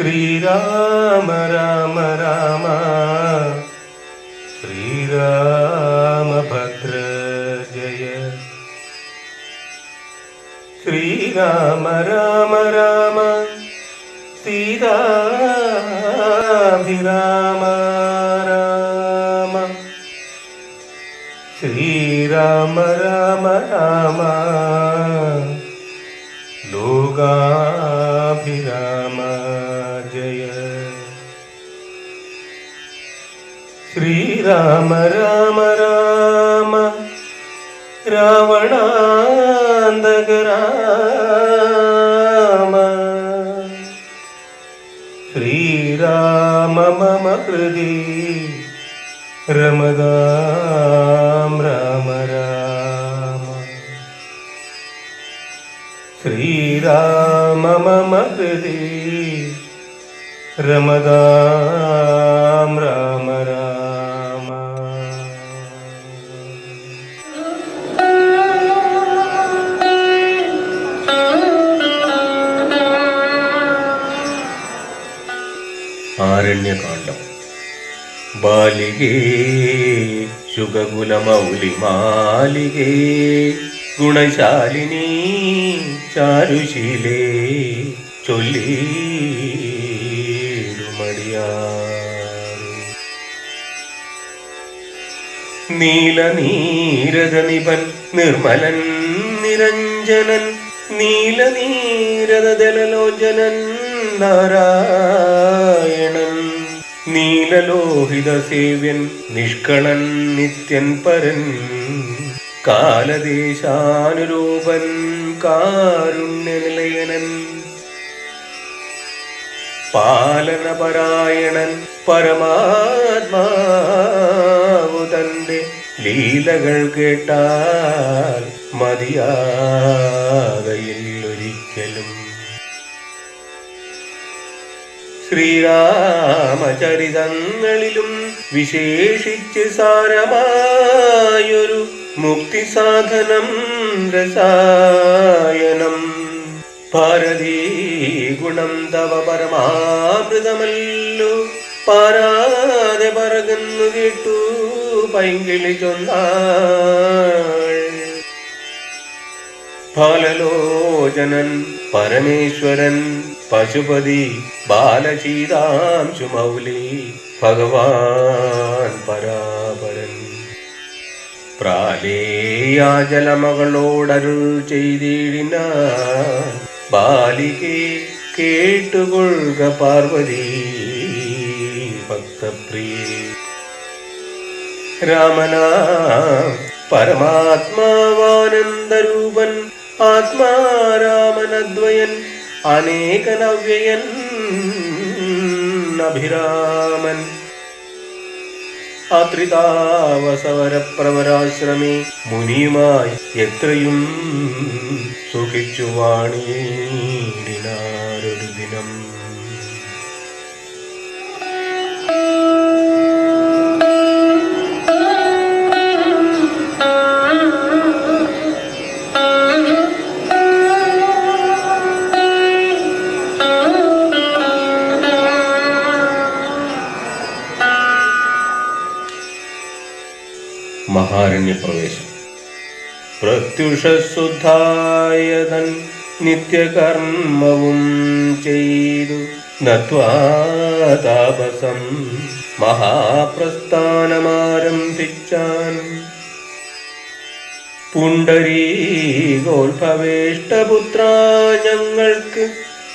श्रीराम राम राम। श्रीरामभद्र जय। श्रीराम राम राम। श्रीरामभि राम। श्रीराम राम राम। लोगाभिराम ശ്രീരാമ രാമ രാമ രാവണാന്തക രാമ ശ്രീരാമ മമ ഹൃദി രമതാം രാമ രാമ ശ്രീരാമ മമ ഹൃദി രമതാം രാമ ആരണ്യകാണ്ഡം ബാലികേ ശുഗകുലമൗലിമാലികേ ഗുണശാലിനി ചാരുശീലേ ചൊല്ലിടുമടിയാറ്. നീലനീരദനിപൻ നിർമ്മലൻ നിരഞ്ജനൻ നീലനീരദലോചനൻ നാരായണൻ നീലലോഹിത സേവ്യൻ നിഷ്കളൻ നിത്യൻ പരൻ. കാലദേശാനുരൂപൻ കാരുണ്യനിലയനൻ. പാലനപരായണൻ പരമാത്മാവു തന്റെ ലീലകൾ കേട്ടാൽ മതിയാകയിൽ ശ്രീരാമചരിതങ്ങളിലും വിശേഷിച്ച് സാരമായൊരു മുക്തി സാധനം രസായനം. ഭാരതീ ഗുണം തവ പരമാമൃതമല്ലോ. പാരാതെ പറകുന്നു കേട്ടു പൈങ്കിളി ചൊന്നാൾ. ബാലലോചനൻ പരമേശ്വരൻ പശുപതി ബാലചീതാംശു മൗലി ഭഗവാൻ പരാപരൻ. പ്രാലേയാജലമകളോടരുൾ ചെയ്തിടിന ബാലികെ കേട്ടുകൊള്ളുക പാർവതി ഭക്തപ്രിയ. രാമനാ പരമാത്മാവാനന്ദരൂപൻ ആത്മാരാമനദ്വയൻ അനേകനവ്യയൻ അഭിരാമൻ. അത്രിതാവസവരപ്രവരാശ്രമേ മുനിയുമായി എത്രയും സുഖിച്ചു വാണിയിടിനാരൊരു ദിനം. മഹാരണ്യപ്രവേശം. പ്രത്യുഷസുധായതൻ നിത്യകർമ്മവും ചെയ്തു. നത്വാതാപസം മഹാപ്രസ്ഥാനമാരംഭിച്ചാൻ. പുണ്ടരീകോത്ഭവേഷ്ടപുത്ര ഞങ്ങൾക്ക്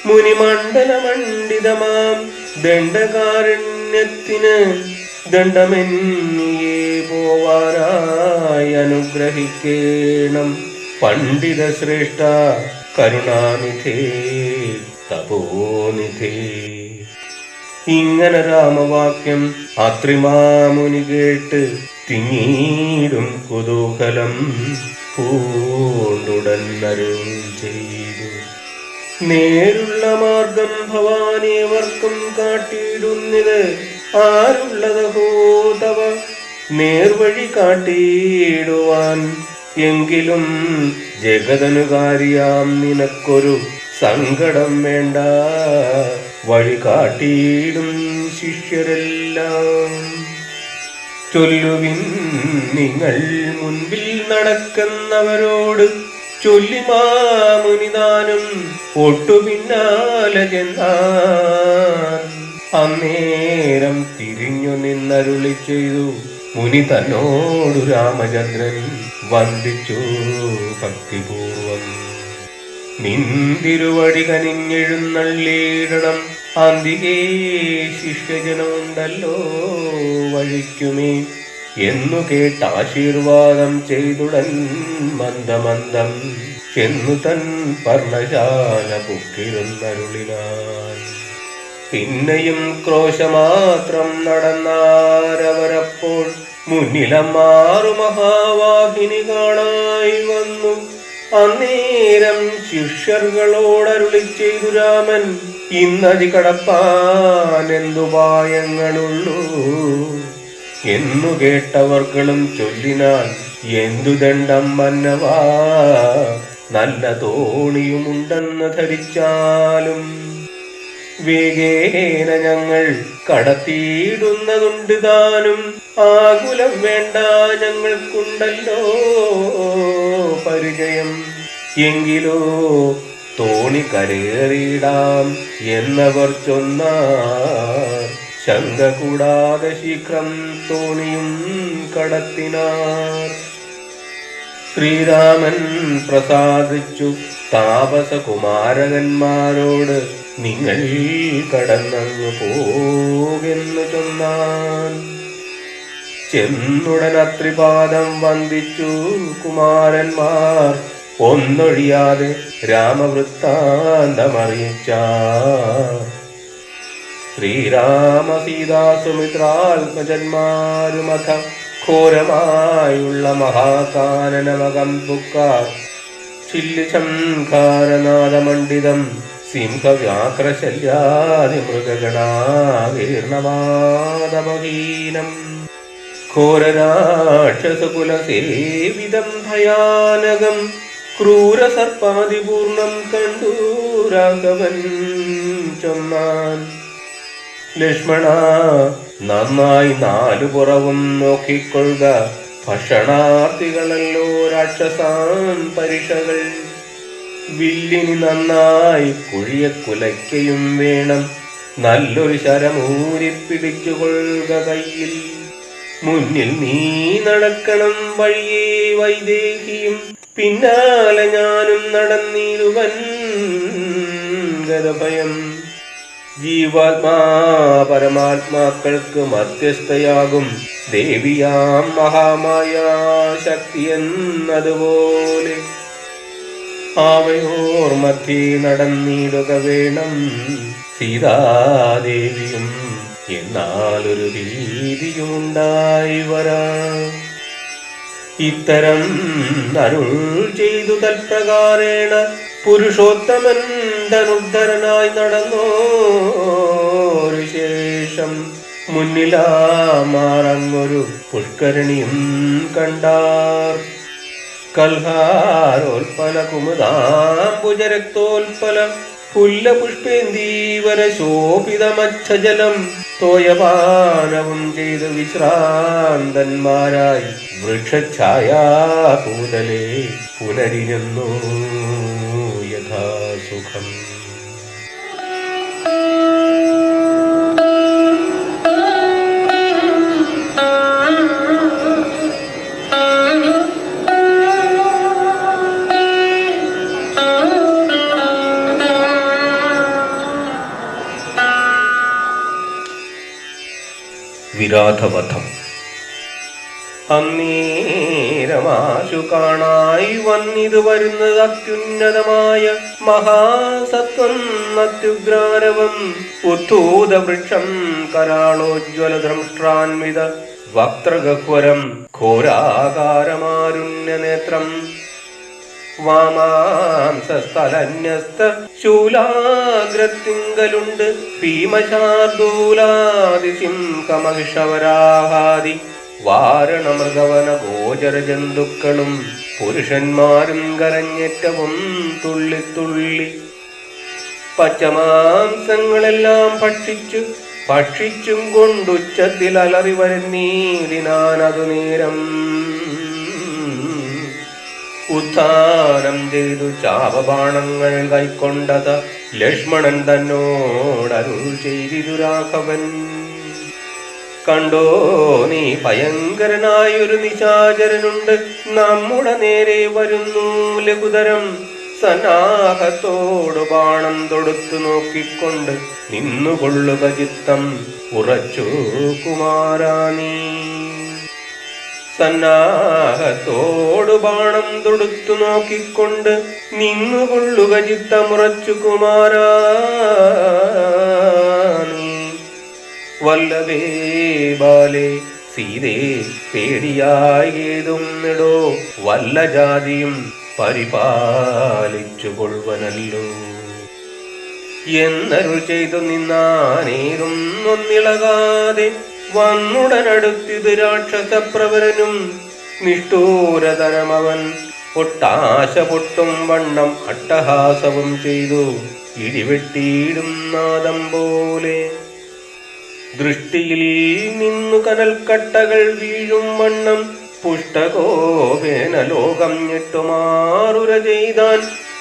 മുനിമണ്ഡലമണ്ഡിതമാം ദണ്ഡകാരണ്യത്തിന് ദണ്ഡമെന്നിയേ പോവാനായി അനുഗ്രഹിക്കേണം. പണ്ഡിത ശ്രേഷ്ഠ കരുണാനിധേ തപോനിധേ. ഇങ്ങനെ രാമവാക്യം അത്രിമാമുനി കേട്ട് തിങ്ങീടും കുതൂഹലം പൂണ്ടുടൻ ചെയ്തു. നേരുള്ള മാർഗം ഭവാനേവർക്കും കാട്ടിയിടുന്നത് ആരുള്ളതഹോ ഹോതവ? നേർവഴി കാട്ടിയിടുവാൻ എങ്കിലും ജഗതനുകാരിയാം നിനക്കൊരു സങ്കടം വേണ്ട. വഴി കാട്ടിയിടും ശിഷ്യരെല്ലാം. ചൊല്ലുവിൻ നിങ്ങൾ മുൻപിൽ നടക്കുന്നവരോട് ചൊല്ലിമാമുനിതാനും ഒട്ടു പിന്നാലെ ചെന്നാൻ അന്നേരം തിരിഞ്ഞു നിന്നരുളി ചെയ്തു. മുനി തന്നോടു രാമചന്ദ്രൻ വന്ദിച്ചു ഭക്തിപൂർവം. നിന്തിരുവടി കനിഞ്ഞെഴുന്നള്ളിയിടണം. അന്തികേ ശിഷ്യജനമുണ്ടല്ലോ വഴിക്കുമേ. എന്നു കേട്ട് ആശീർവാദം ചെയ്തുടൻ മന്ദമന്ദം. ചെന്നു തൻ പർണശാല പുക്കിരുന്നരുളിനാൻ പിന്നെയും ക്രോശമാത്രം നടന്നാരവരപ്പോൾ മുന്നിലമാറു മഹാവാഹിനി കാണായി വന്നു. അന്നേരം ശിഷ്യർകളോടരുളി ചെയ്തു രാമൻ ഇന്നതി കടപ്പാൻ എന്തുപായങ്ങളുള്ളൂ എന്നു കേട്ടവർകളും ചൊല്ലിനാൽ എന്തു ദണ്ഡം മന്നവാ? നല്ല തോണിയുമുണ്ടെന്ന് ധരിച്ചാലും വേഗേന ഞങ്ങൾ കടത്തിയിടുന്നതുണ്ട് താനും. ആകുലം വേണ്ട ഞങ്ങൾക്കുണ്ടല്ലോ പരിചയം. എങ്കിലോ തോണി കരേറിയിടാം എന്നവർ ചൊന്നാർ. ശങ്ക കൂടാതെ ശീഘ്രം തോണിയും കടത്തിനാർ. ശ്രീരാമൻ പ്രസാദിച്ചു താപസകുമാരകന്മാരോട് നിങ്ങൾ കടന്നങ്ങ് പോകെന്നു ചൊന്നാൻ. ചെന്നുടൻ അത്രിപാദം വന്ദിച്ചു കുമാരന്മാർ. ഒന്നൊഴിയാതെ രാമവൃത്താന്തമറിയിച്ച ശ്രീരാമ സീതാസുമിത്രാത്മജന്മാരുമഥ ഘോരമായുള്ള മഹാകാനനമകം പുക്കാർ ചില്ലിശംഖാരനാദമണ്ഡിതം സിംഹവ്യാഘ്രശല്യാതിമൃഗഗണാകീർണമാദമഹീനം ഘോരരാക്ഷസകുലസേവിതം ഭയാനകം. ക്രൂരസർപ്പാതിപൂർണം കണ്ടു രാഘവൻ ചൊന്നാൻ. ലക്ഷ്മണ നന്നായി നാലു പുറവും നോക്കിക്കൊള്ളുക. ഭക്ഷണാർത്ഥികളല്ലോ രാക്ഷസാൻ പരിഷകൾ വില്ലിനി നന്നായി കുഴിയ കുലയ്ക്കയും വേണം. നല്ലൊരു ശരമൂരി പിടിച്ചുകൊള്ളുക കയ്യിൽ. മുന്നിൽ നീ നടക്കണം വഴിയേ വൈദേഹിയും. പിന്നാലെ ഞാനും നടന്നിരുവൻ ഗതഭയം ജീവാത്മാ പരമാത്മാക്കൾക്ക് മധ്യസ്ഥയാകും ദേവിയാം മഹാമായ ശക്തി എന്നതുപോലെ ആവയോർ മധ്യേ നടന്നിടുക വേണം. സീതാദേവിയും എന്നാലൊരു രീതിയുണ്ടായി വരാ. ഇത്തരം അരുൾ ചെയ്തു തൽപ്രകാരേണ പുരുഷോത്തമൻ ധനുദ്ധരനായി നടന്നോരു ശേഷം മുന്നിലാ മാറങ്ങൊരു പുഷ്കരണിയും കണ്ടാർ. കൽഹാരോൽപ്പല കുമുദാംബുജരക്തോൽപ്പല പുല്ല പുഷ്പേന്ദീവര ശോഭിതമച്ഛജലം തോയപാനവും ചെയ്തു വിശ്രാന്തന്മാരായി വൃക്ഷഛായാഭൂതലെ പുനരിഞ്ഞു യഥാസുഖം. വിരാധവധം. അന്നീരമാശു കാണായി വന്നിതു വരുന്നത് അത്യുന്നതമായ മഹാസത്വം അത്യുഗ്രാരവം ഉത്തൂത വൃക്ഷം കരാളോജ്വല ദ്രംഷ്ട്രാൻവിത ഘോരാകാരമാരുണ്യ നേത്രം വാമാംസസ്ഥലന്യസ്ത ശൂലാഗ്രത്തിങ്കലുണ്ട്. ഭീമശാർദൂലാദിസിംഹമഹിഷവരാഹാദി. വാരണമൃഗവന ഗോചര ജന്തുക്കളും പുരുഷന്മാരും കരഞ്ഞേറ്റവും തുള്ളിത്തുള്ളി. തുള്ളി പച്ചമാംസങ്ങളെല്ലാം ഭക്ഷിച്ചു ഭക്ഷിച്ചും കൊണ്ടുച്ചത്തിൽ അലറി വരുന്നീടിനാനതു നേരം ഉത്ഥാനം ചെയ്തു ചാപബാണങ്ങൾ കൈക്കൊണ്ടത് ലക്ഷ്മണൻ തന്നോടരുൾ ചെയ്തിരു രാഘവൻ. കണ്ടോ നീ ഭയങ്കരനായൊരു നിശാചരനുണ്ട്. നമ്മുടെ നേരെ വരുന്നു ലഘുതരം. സന്നാഹത്തോട് ബാണം തൊടുത്തു നോക്കിക്കൊണ്ട് നിന്നുകൊള്ളുക ചിത്തം ഉറച്ചു കുമാരാനീ സന്നാഹത്തോട് ബാണം തൊടുത്തു നോക്കിക്കൊണ്ട് നിന്നുകൊള്ളുക ചിത്തമുറച്ചു കുമാര വല്ലവേ ബാലേ സീതേ പേടിയായി ഏതുന്നിടോ വല്ല ജാതിയും പരിപാലിച്ചു കൊള്ളുവനല്ലോ എന്നരുൾ ചെയ്തു നിന്നാനേരും ഒന്നിളകാതെ വന്നുടനടുത്തിത് രാക്ഷസപ്രവരനും നിഷ്ഠൂരതരമവൻ. ഒട്ടാശ പൊട്ടും വണ്ണം അട്ടഹാസവും ചെയ്തു. ഇടിവെട്ടിയിടും നാദം പോലെ. ദൃഷ്ടിയിൽ നിന്നു കനൽക്കട്ടകൾ വീഴും വണ്ണം പുഷ്ടകോപേന ലോകം ഞെട്ടുമാറുര ചെയ്താൻ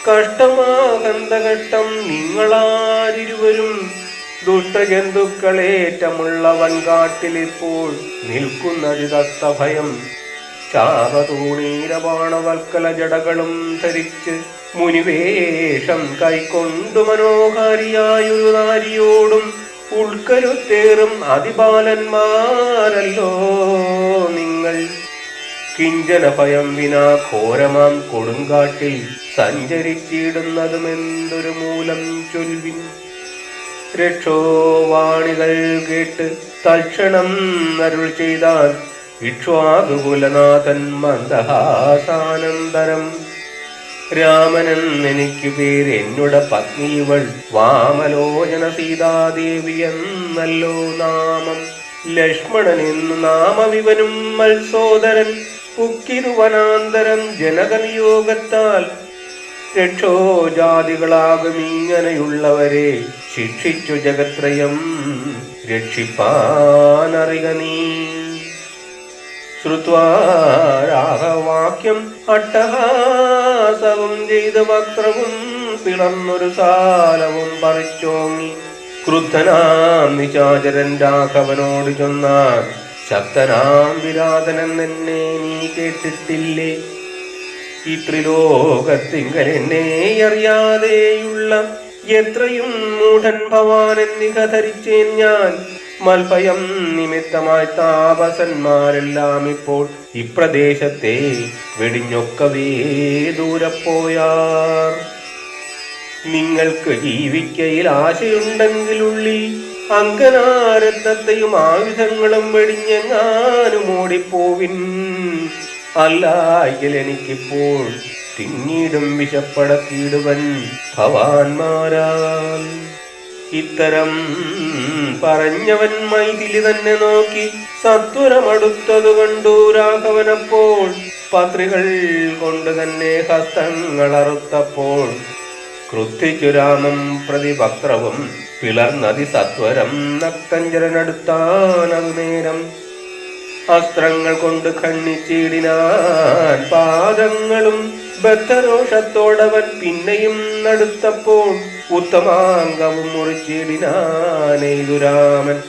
കഷ്ടമാകന്ത കഷ്ടം നിങ്ങളാരിരുവരും. ദുഷ്ടജന്തുക്കളേറ്റമുള്ള വൻകാട്ടിലിപ്പോൾ നിൽക്കുന്നതിതത്ത ഭയം ചാപതൂണീരബാണവൽക്കല ജടകളും ധരിച്ച് മുനിവേഷം കൈക്കൊണ്ടു മനോഹാരിയായൊരു നാരിയോടും ഉൾക്കരുത്തേറും അതിബാലന്മാരല്ലോ നിങ്ങൾ. കിഞ്ചന ഭയം വിനാ ഘോരമാം കൊടുങ്കാട്ടിൽ സഞ്ചരിച്ചിടുന്നതുമെന്തൊരു മൂലം ചൊൽവിൻ രക്ഷോവാണികൾ കേട്ട് തൽക്ഷണം അരുൾ ചെയ്താൽ ഇക്ഷ്വാകുകുലനാഥൻ മന്ദഹാസാനന്തരം. രാമനൻ എനിക്ക് പേര് എന്നുട പത്നി ഇവൾ വാമലോചന സീതാദേവി എന്നല്ലോ നാമം. ലക്ഷ്മണൻ എന്നു നാമവിവനും മത്സോദരൻ. പുക്കിരുവനാന്തരം ജനകനിയോഗത്താൽ രക്ഷോജാതികളാകും ഇങ്ങനെയുള്ളവരെ ശിക്ഷിച്ചു ജഗത്രയം രക്ഷിപ്പാനറിക നീ. ശ്രുത്വാരാഹവാക്യം അട്ടഹാസവും ചെയ്ത് വക്രവും പിളർന്നൊരു സാലവും പറിച്ചോങ്ങി. ക്രുദ്ധനാം നിശാചരൻ രാഘവനോട് ചൊന്നാൻ ശക്തനാം വിരാതനെന്നെ നീ കേട്ടിട്ടില്ലേ? ഈ ത്രിലോകത്തിങ്കൽ അറിയാതെയുള്ള എത്രയും മൂഢൻ ഭവാൻ എന്നിക ധരിച്ചേൻ ഞാൻ. മൽഭയം നിമിത്തമായി താപസന്മാരെല്ലാം ഇപ്പോൾ ഇപ്രദേശത്തെ വെടിഞ്ഞൊക്കവേ ദൂരപ്പോയാർ. പോയാർ നിങ്ങൾക്ക് ജീവിക്കയിൽ ആശയുണ്ടെങ്കിലുള്ളി അങ്കനാരത്നത്തെയും ആയുധങ്ങളും വെടിഞ്ഞെങ്ങാനും ഓടിപ്പോവിൻ. അല്ലായെങ്കിൽ എനിക്കിപ്പോൾ തിങ്ങിടും വിശപ്പടക്കിയിടുവൻ ഭവാൻമാരാൽ ഇത്തരം പറഞ്ഞവൻ മൈതിലി തന്നെ നോക്കി സത്വരമടുത്തതു കണ്ടു രാഘവനപ്പോൾ. പത്രികൾ കൊണ്ട് തന്നെ ഹസ്തങ്ങൾ അറുത്തപ്പോൾ. ക്രുദ്ധിച്ചു രാമം പ്രതിപത്രവും പിളർന്നതി സത്വരം നക്തഞ്ചരനടുത്താനതു നേരം അസ്ത്രങ്ങൾ കൊണ്ട് കണ്ണിച്ചീടിനാൻ പാദങ്ങളും ബദ്ധരോഷത്തോടവൻ പിന്നെയും നടുത്തപ്പോൾ ഉത്തമാംഗവും മുറിച്ചിടിനാനെയ്തു രാമൻ.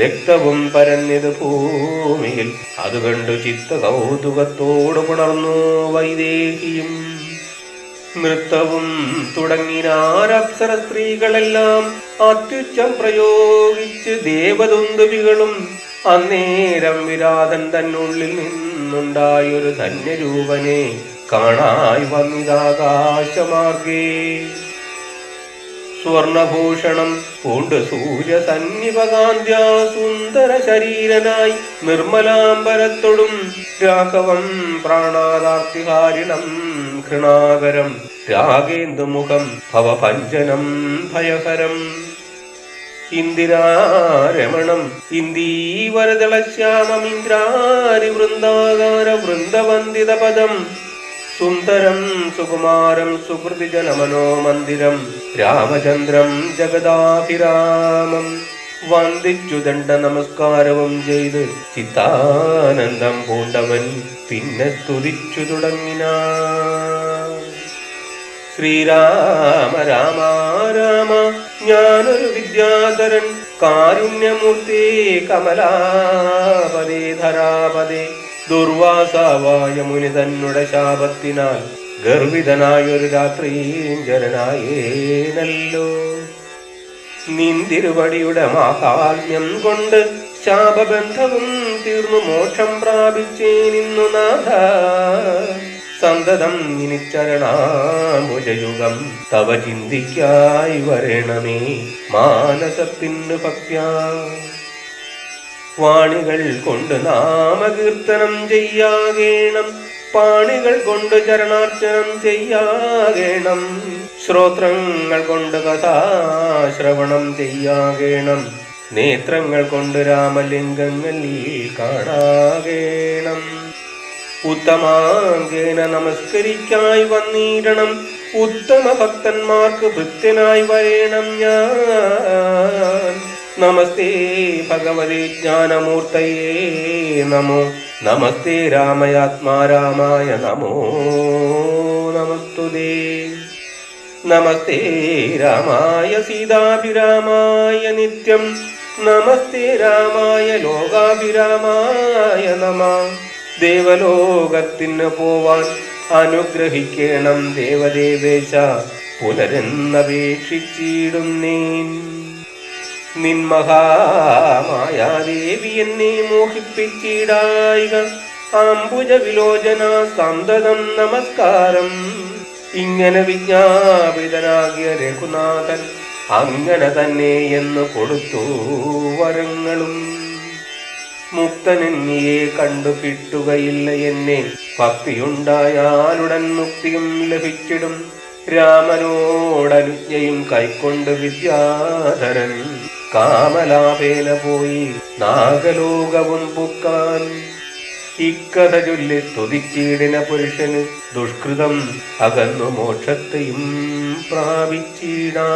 രക്തവും പരന്നിത് ഭൂമിയിൽ. അത് കണ്ടു ചിത്ത കൗതുകത്തോട് പുണർന്നു വൈദേഹിയും. നൃത്തവും തുടങ്ങിനാരപ്സര സ്ത്രീകളെല്ലാം അത്യുച്ചം പ്രയോഗിച്ച് ദേവദുന്ദുവികളും അന്നേരം വിരാതൻ തന്നുള്ളിൽ നിന്നുണ്ടായൊരു ധന്യരൂപനെ കാണായി വന്നിതാകാശമാർഗേ. സ്വർണഭൂഷണം പൂണ്ട് സൂര്യ സന്നിപകാന്ത്യ സുന്ദര ശരീരനായി നിർമ്മലാംബരത്തൊടും രാഘവം പ്രാണാദാർത്തിഹാരിണം ഘൃണാകരം രാഗേന്ദുമുഖം ഭവഭഞ്ജനം ഭയഹരം. ഇന്ദിരാരമണം. ഇന്ദീവരദളശ്യാമമിന്ദ്രാരി വൃന്ദാകാര വൃന്ദവന്ദിത പദം സുന്ദരം സുകുമാരം സുഹൃതിജനമനോ മന്ദിരം രാമചന്ദ്രം ജഗദാഭിരാമം. വന്ദിച്ചു ദണ്ഡ നമസ്കാരവും ചെയ്ത് ചിത്താനന്ദം പൂണ്ടവൻ പിന്നെ സ്തുതിച്ചു തുടങ്ങിന. ശ്രീരാമ രാമ രാമ ഞാനൊരു വിദ്യാധരൻ. കാരുണ്യമൂർത്തി കമലാപതി ധരാപതി. ദുർവാസാവായ മുനി തന്നുടെ ശാപത്തിനാൽ ഗർഭിതനായൊരു രാത്രീഞ്ചരനായേനല്ലോ നിന്തിരുവടിയുടെ മാഹാത്മ്യം കൊണ്ട് ശാപബന്ധവും തീർന്നു മോക്ഷം പ്രാപിച്ചേ നിന്നു നാഥ. സന്തതം നിനിച്ചരണാമുജയുഗം തവ ചിന്തിക്കായി വരണമേ മാനസത്തിന് ഭക്യാ. വാണികൾ കൊണ്ട് നാമകീർത്തനം ചെയ്യാകേണം. പാണികൾ കൊണ്ട് ചരണാർച്ചനം ചെയ്യാകേണം. ശ്രോത്രങ്ങൾ കൊണ്ട് കഥാശ്രവണം ചെയ്യാകേണം. നേത്രങ്ങൾ കൊണ്ട് രാമലിംഗങ്ങൾ കാണാകേണം. ഉത്തമാങ്കേന നമസ്കരിക്കായി വന്നിടണം. ഉത്തമ ഭക്തന്മാർക്ക് ഭൃത്യനായി വരേണം ഞാൻ. നമസ്തേ ഭഗവതി ജ്ഞാനമൂർത്തയേ നമോ. നമസ്തേ രാമയാത്മാ രാമായ നമോ നമസ്തുതേ. നമസ്തേ രാമായ സീതാഭിരാമായ നിത്യം. നമസ്തേ രാമായ ലോകാഭിരാമായ നമ. ദേവലോകത്തിന് പോവാൻ അനുഗ്രഹിക്കണം ദേവദേവേശ പുനരെന്നപേക്ഷിച്ചിടുന്നേൻ. നിൻമഹാമായാദേവി എന്നെ മോഹിപ്പിച്ചിടായിക അംബുജ വിലോചന സന്തതം നമസ്കാരം. ഇങ്ങനെ വിജ്ഞാപിതനാകിയ രഘുനാഥൻ അങ്ങനെ തന്നെ എന്ന് കൊടുത്തു വരങ്ങളും. മുക്തനെന്നിയെ കണ്ടു കിട്ടുകയില്ല എന്നെ. ഭക്തിയുണ്ടായാലുടൻ മുക്തിയും ലഭിച്ചിടും. രാമനോടനുജ്ഞയും കൈക്കൊണ്ട് വിദ്യാധരൻ കാമലാപേന പോയി നാഗലോകവും പുക്കാൻ. ഇക്കഥ ചൊല്ലി സ്തുതിച്ചീടിന പുരുഷന് ദുഷ്കൃതം അകന്നു മോക്ഷത്തെയും പ്രാപിച്ചിടാ.